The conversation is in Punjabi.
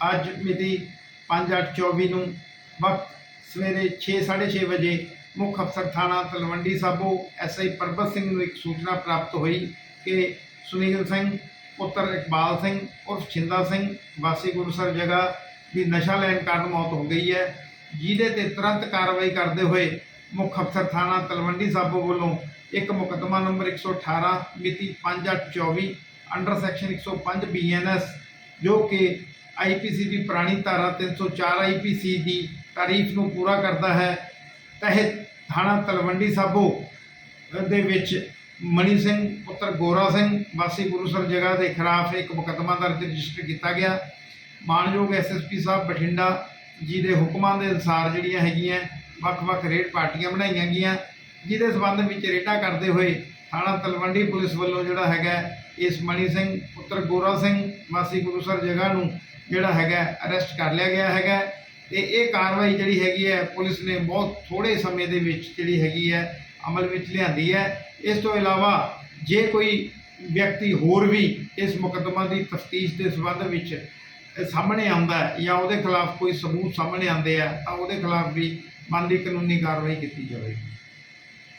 ਅੱਜ ਮਿਤੀ 5/8/24 ਨੂੰ ਵਕਤ ਸਵੇਰੇ 6:30 ਵਜੇ ਮੁੱਖ ਅਫਸਰ ਥਾਣਾ ਤਲਵੰਡੀ ਸਾਬੋ ਐਸਆਈ ਪਰਬਤ ਸਿੰਘ ਨੂੰ ਇੱਕ ਸੂਚਨਾ ਪ੍ਰਾਪਤ ਹੋਈ ਕਿ ਸੁਨੀਲ ਸਿੰਘ, ਪੁੱਤਰ ਇਕਬਾਲ ਸਿੰਘ, ਉਰਫ ਛਿੰਦਾ ਸਿੰਘ, ਵਾਸੀ ਗੁਰਸਰ ਜਗ੍ਹਾ ਦੀ ਨਸ਼ਾ ਲੈਣ ਕਾਰਨ ਮੌਤ ਹੋ ਗਈ ਹੈ। ਜਿਹਦੇ ਤੇ ਤੁਰੰਤ ਕਾਰਵਾਈ ਕਰਦੇ ਹੋਏ ਮੁੱਖ ਅਫਸਰ ਥਾਣਾ ਤਲਵੰਡੀ ਸਾਬੋ ਵੱਲੋਂ ਇੱਕ ਮੁਕੱਦਮਾ ਨੰਬਰ 118 ਮਿਤੀ 5/8/24 ਅੰਡਰ ਸੈਕਸ਼ਨ 105 ਬੀਐਨਐਸ ਜੋ ਕਿ ਆਈਪੀਸੀ ਦੀ ਪੁਰਾਣੀ ਧਾਰਾ 304 ਆਈਪੀਸੀ ਦੀ ਤਾਰੀਫ ਨੂੰ ਪੂਰਾ ਕਰਦਾ ਹੈ। ਤਹਿਤ ਥਾਣਾ ਤਲਵੰਡੀ ਸਾਬੋ ਦੇ ਵਿੱਚ ਮਣੀ ਸਿੰਘ, ਪੁੱਤਰ ਗੋਰਾ ਸਿੰਘ, ਵਾਸੀ ਗੁਰੂਸਰ ਜਗ੍ਹਾ ਦੇ ਖਿਲਾਫ ਇੱਕ ਮੁਕੱਦਮਾ ਦਰਜ ਰਜਿਸਟਰ ਕੀਤਾ ਗਿਆ। ਮਾਨਯੋਗ ਐਸਐਸਪੀ ਸਾਹਿਬ ਬਠਿੰਡਾ ਜੀ ਦੇ ਹੁਕਮਾਂ ਦੇ ਅਨੁਸਾਰ ਜਿਹੜੀਆਂ ਹੈਗੀਆਂ, ਵੱਖ-ਵੱਖ ਰੇਡ ਪਾਰਟੀਆਂ ਬਣਾਈਆਂ ਗਈਆਂ, ਜਿਹਦੇ ਸਬੰਧ ਵਿੱਚ ਰੇਡਾਂ ਕਰਦੇ ਹੋਏ ਥਾਣਾ ਤਲਵੰਡੀ ਪੁਲਿਸ ਵੱਲੋਂ ਜਿਹੜਾ ਹੈਗਾ, ਇਸ ਮਣੀ ਸਿੰਘ, ਪੁੱਤਰ ਗੋਰਾ ਸਿੰਘ, ਵਾਸੀ ਗੁਰੂਸਰ ਜਗ੍ਹਾ ਨੂੰ ਜਿਹੜਾ ਹੈਗਾ ਅਰੈਸਟ ਕਰ ਲਿਆ ਗਿਆ ਹੈਗਾ। ਤੇ ਇਹ ਕਾਰਵਾਈ ਜਿਹੜੀ ਹੈਗੀ ਹੈ, ਪੁਲਿਸ ਨੇ ਬਹੁਤ ਥੋੜੇ ਸਮੇਂ ਦੇ ਵਿੱਚ ਜਿਹੜੀ ਹੈਗੀ ਹੈ, ਅਮਲ ਵਿੱਚ ਲਿਆਂਦੀ ਹੈ। ਇਸ ਤੋਂ ਇਲਾਵਾ ਜੇ ਕੋਈ ਵਿਅਕਤੀ ਹੋਰ ਵੀ ਇਸ ਮੁਕੱਦਮਾ ਦੀ ਤਫਤੀਸ਼ ਦੇ ਸੰਬੰਧ ਵਿੱਚ ਸਾਹਮਣੇ ਆਉਂਦਾ ਜਾਂ ਉਹਦੇ ਖਿਲਾਫ ਕੋਈ ਸਬੂਤ ਸਾਹਮਣੇ ਆਉਂਦੇ ਆ, ਤਾਂ ਉਹਦੇ ਖਿਲਾਫ ਵੀ ਬਣਦੀ ਕਾਨੂੰਨੀ ਕਾਰਵਾਈ ਕੀਤੀ ਜਾਵੇਗੀ।